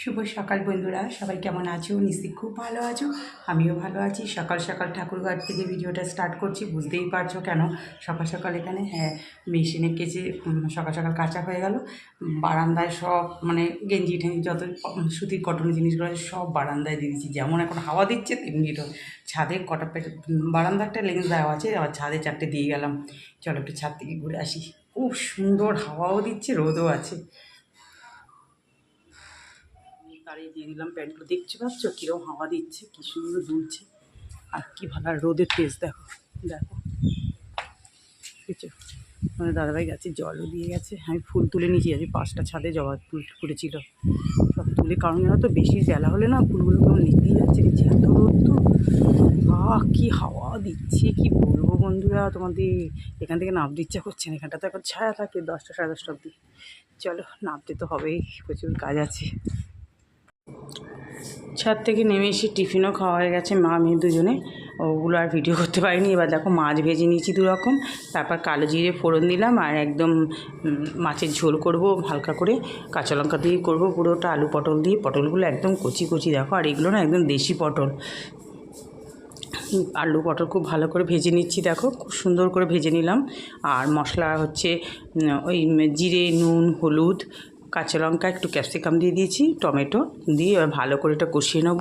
শুভ সকাল বন্ধুরা, সবাই কেমন আছো? নিশ্চয়ই খুব ভালো আছো, আমিও ভালো আছি। সকাল সকাল ঠাকুরঘাট থেকে ভিডিওটা স্টার্ট করছি, বুঝতেই পারছ কেন? সকাল সকাল এখানে হ্যাঁ মেশিনে কেচে সকাল সকাল কাঁচা হয়ে গেল। বারান্দায় সব মানে গেঞ্জি ঠেঞ্জি যত সুতির কটন জিনিসগুলো সব বারান্দায় দিয়ে দিচ্ছি। যেমন এখন হাওয়া দিচ্ছে, তেমনি তো ছাদে কটা পেট বারান্দা একটা লেন্স দেওয়া আছে, আবার ছাদে চারটে দিয়ে গেলাম। চলো একটু ছাদ থেকে ঘুরে আসি। খুব সুন্দর হাওয়াও দিচ্ছে, রোদও আছে। তাড়িয়ে দিয়ে দিলাম প্যান্টগুলো দেখতে পাচ্ছ কীরকম হাওয়া দিচ্ছে, কী সুন্দর দুলছে। আর কি ভালো রোদের তেজ দেখো দেখো। বুঝছ মানে দাদাভাই গাছে জলও দিয়ে গেছে। আমি ফুল তুলে নিয়েছি আজ পাঁচটা ছাদে জবা ফুল ফুটেছিল সব তুলে, কারণ জানো তো, বেশি জ্বালা হলে না ফুলগুলো কেমন নিতেই যাচ্ছে দেখছি এত রোদ তো। কি হাওয়া দিচ্ছে, কি বলব বন্ধুরা তোমাদের? এখান থেকে নামতে ইচ্ছা করছে না এখানটা তো এখন ছায়া থাকে, দশটা সাড়ে দশটা অবধি। চলো, নামতে তো হবেই, প্রচুর কাজ আছে। ছাদ থেকে নেমে এসে টিফিনও খাওয়া হয়ে গেছে, মা মেয়ে দুজনে। ওগুলো আর ভিডিও করতে পারিনি। এবার দেখো মাছ ভেজে নিয়েছি দু রকম তারপর কালো জিরে ফোড়ন দিলাম আর একদম মাছের ঝোল করব, হালকা করে কাঁচা লঙ্কা দিয়ে করব, পুরোটা আলু পটল দিয়ে। পটলগুলো একদম কচি কচি দেখো। আর এগুলো না একদম দেশি পটল। আলু পটল খুব ভালো করে ভেজে নিচ্ছি দেখো। খুব সুন্দর করে ভেজে নিলাম। আর মশলা হচ্ছে ওই জিরে, নুন, হলুদ কাঁচা লঙ্কা, একটু ক্যাপসিকাম দিয়ে দিয়েছি, টমেটো দিয়ে ভালো করে এটা কষিয়ে নেব।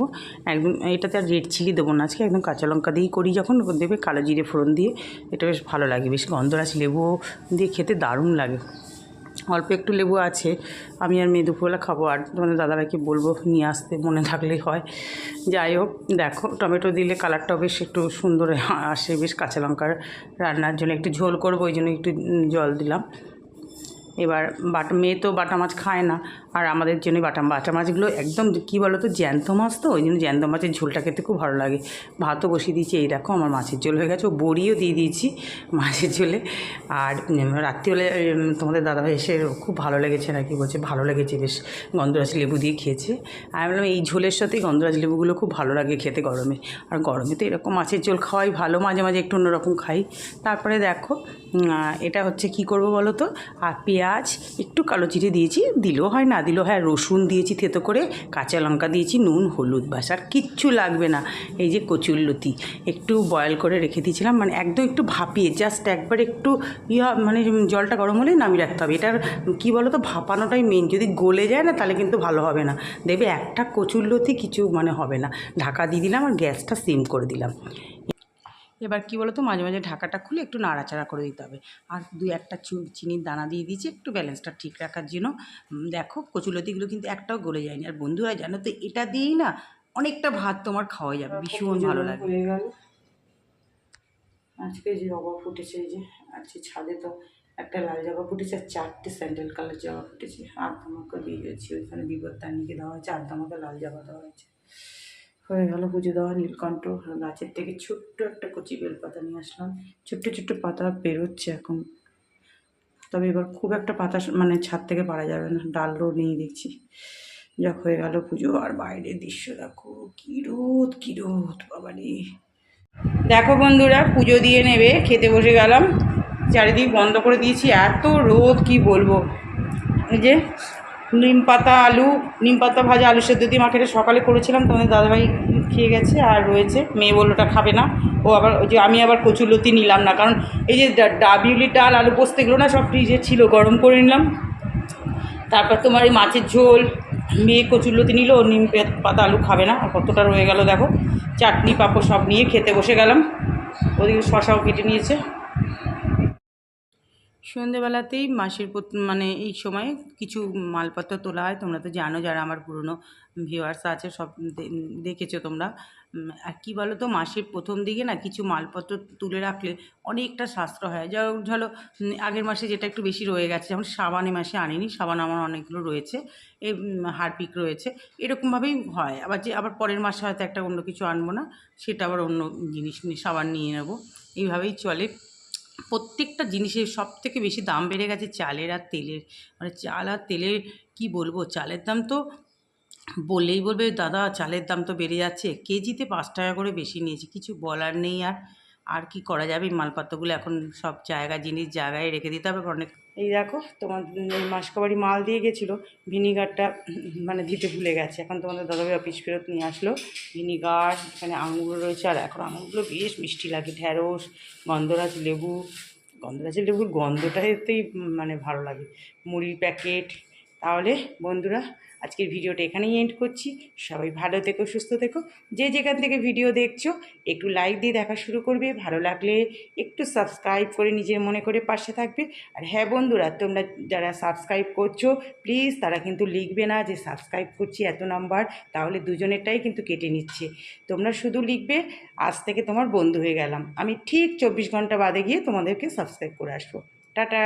একদম এটাতে আর রেড চিলি দেবো না আজকে, একদম কাঁচা লঙ্কা দিয়েই করি। যখন দেবে কালো জিরে ফোড়ন দিয়ে, এটা বেশ ভালো লাগে। বেশ গন্ধরাজ লেবু দিয়ে খেতে দারুণ লাগে। অল্প একটু লেবু আছে, আমি আর মেয়ে দুপুরবেলা খাব। আর তোমাদের দাদাভাইকে বলব নিয়ে আসতে, মনে থাকলেই হয়। যাই হোক, দেখো, টমেটো দিলে কালারটাও বেশ একটু সুন্দর আসে। বেশ কাঁচা লঙ্কার রান্নার জন্য একটু ঝোল করব, ওই জন্য একটু জল দিলাম। এবার বাটা, মেয়ে তো বাটা মাছ খায় না। আর আমাদের জন্য বাটা বাটা মাছগুলো একদম কী বলো তো জ্যান্ত মাছ তো, ওই জন্য জ্যান্ত মাছের ঝোলটা খেতে খুব ভালো লাগে। ভাতও বসিয়ে দিয়েছি, এই দেখো আমার মাছের ঝোল হয়ে গেছে, ও বড়িও দিয়ে দিয়েছি মাছের ঝোলে। আর রাত্রিবেলা তোমাদের দাদাভাই এসে খুব ভালো লেগেছে নাকি বলছে, ভালো লেগেছে বেশ, গন্ধরাজ লেবু দিয়ে খেয়েছে। আমি বললাম, এই ঝোলের সাথেই গন্ধরাজ লেবুগুলো খুব ভালো লাগে খেতে গরমে। আর গরমে তো এরকম মাছের ঝোল খাওয়াই ভালো, মাঝে মাঝে একটু অন্যরকম খাই। তারপরে দেখো এটা হচ্ছে কি করব বলো তো? আর পেঁয়াজ একটু কালো জিরে দিয়েছি, দিলেও হয় না, দিলেও হয়। রসুন দিয়েছি থেতো করে, কাঁচা লঙ্কা দিয়েছি, নুন, হলুদ বাস আর কিচ্ছু লাগবে না। এই যে কচুরলতি একটু বয়েল করে রেখে দিয়েছিলাম মানে একদম একটু ভাপিয়ে জাস্ট একবার একটু ইয়া মানে জলটা গরম হলে নামিয়ে রাখতে হবে। এটার কী বলো তো ভাপানোটাই মেন যদি গলে যায় না, তাহলে কিন্তু ভালো হবে না। দেখবে একটা কচুরলতি কিছু মানে হবে না। ঢাকা দিয়ে দিলাম আর গ্যাসটা সিম করে দিলাম। এবার কি বলো তো মাঝে মাঝে ঢাকাটা খুলে একটু নাড়াচাড়া করে দিতে হবে। আর দুই একটা চিনির দানা দিয়ে দিয়েছি একটু ব্যালেন্সটা ঠিক রাখার জন্য। দেখো কচুলতিগুলো কিন্তু একটাও গলে যায়নি। আর বন্ধুরা জানো তো এটা দিয়েই না অনেকটা ভাত তোমার খাওয়া যাবে। ভীষণ ভালো লাগে হয়ে গেল। আজকে যে জবা ফুটেছে এই যে আজকে ছাদে তো একটা লাল জবা ফুটেছে আর চারটে স্যান্ডেল কালার জবা ফুটেছে। আর ধামাকা দিয়ে দিয়েছি ওইখানে বিপত্তানিকে দেওয়া হয়েছে আর ধামাকা লাল জবা দেওয়া হয়েছে। হয়ে গেল পুজো দেওয়া নীলকণ্ঠ গাছের থেকে ছোট্ট একটা কচি বেলপাতা নিয়ে আসলাম। ছোট্ট ছোট্ট পাতা বেরোচ্ছে এখন। তবে এবার খুব একটা পাতা মানে ছাদ থেকে পারা যাবে না ডালও নেই দেখছি। যা হয়ে গেল পুজো আর বাইরের দৃশ্য দেখো। কী রোদ কী রোদ বাবারে দেখো বন্ধুরা, পুজো দিয়ে নেবে, খেতে বসে গেলাম। চারিদিক বন্ধ করে দিয়েছি। এত রোদ, কি বলব? এই যে নিম পাতা, আলু, নিম পাতা ভাজা, আলু সেদ্ধ দিয়ে মাকে সকালে করেছিলাম তোমাদের দাদাভাই খেয়ে গেছে আর রয়েছে। মেয়ে বলল ওটা খাবে না। ও আবার ওই যে আমি আবার কচুলতি নিলাম না, কারণ এই যে ডাবিউলি ডাল, আলু পোস্ত এগুলো না সব ফ্রিজে ছিল, গরম করে নিলাম। তারপর তোমার এই মাছের ঝোল, মেয়ে কচুরলতি নিল ও নিম পাতা, আলু খাবে না, আর কতটা রয়ে গেল দেখো। চাটনি, পাপড় সব নিয়ে খেতে বসে গেলাম। ওদিকে শশাও কেটে নিয়েছে। সন্ধেবেলাতেই মাসির মানে এই সময় কিছু মালপত্র তোলা হয়। তোমরা তো জানো যারা আমার পুরনো ভিউয়ার্স আছে সব দেখেছ তোমরা। আর কী বলো তো মাসের প্রথম দিকে না কিছু মালপত্র তুলে রাখলে অনেকটা সাশ্রয় হয়। যা ধরো আগের মাসে যেটা একটু বেশি রয়ে গেছে যেমন সাবানে মাসে আনিনি সাবান আমার অনেকগুলো রয়েছে উম, হারপিক রয়েছে এরকমভাবেই হয়। আবার যে আবার পরের মাসে হয়তো একটা অন্য কিছু আনব না সেটা আবার অন্য জিনিস সাবান নিয়ে নেব। এইভাবেই চলে। প্রত্যেকটা জিনিসের সব থেকে বেশি দাম বেড়ে গেছে চালের আর তেলের। মানে চাল আর তেলের কি বলব? চালের দাম তো বললেই বলবে, দাদা, চালের দাম তো বেড়ে যাচ্ছে। কেজিতে পাঁচ টাকা করে বেশি নিয়েছে। কিছু বলার নেই আর আর কি করা যাবে? মালপত্রগুলো এখন সব জায়গা, জিনিস জায়গায় রেখে দিতে হবে। অনেক এই দেখো, তোমার মাসকাবাড়ি মাল দিয়ে গেছিল, ভিনিগারটা মানে দিতে ভুলে গেছে। এখন তোমাদের দাদাভাই অফিস ফেরত নিয়ে আসলো, ভিনিগার, এখানে আঙুর রয়েছে, আর এখন আঙুরগুলো বেশ মিষ্টি লাগে ঢ্যাঁড়স গন্ধরাজ লেবু গন্ধরাজের লেবুর গন্ধটাতেই মানে ভালো লাগে। মুড়ির প্যাকেট তাহলে বন্ধুরা, আজকের ভিডিওটা এখানেই এন্ড করছি। সবাই ভালো থেকো, সুস্থ থেকো। যে যেখান থেকে ভিডিও দেখছ, একটু লাইক দিয়ে দেখা শুরু করবে। ভালো লাগলে একটু সাবস্ক্রাইব করে নিজের মনে করে পাশে থাকবে। আর হ্যাঁ বন্ধুরা, তোমরা যারা সাবস্ক্রাইব করছ প্লিজ তারা কিন্তু লিখবে না যে সাবস্ক্রাইব করছি এত নাম্বার তাহলে দুজনেরটাই কিন্তু কেটে নিচ্ছে। তোমরা শুধু লিখবে, আজ থেকে তোমার বন্ধু হয়ে গেলাম। আমি ঠিক চব্বিশ ঘণ্টা বাদে গিয়ে তোমাদেরকে সাবস্ক্রাইব করে আসব। টাটা!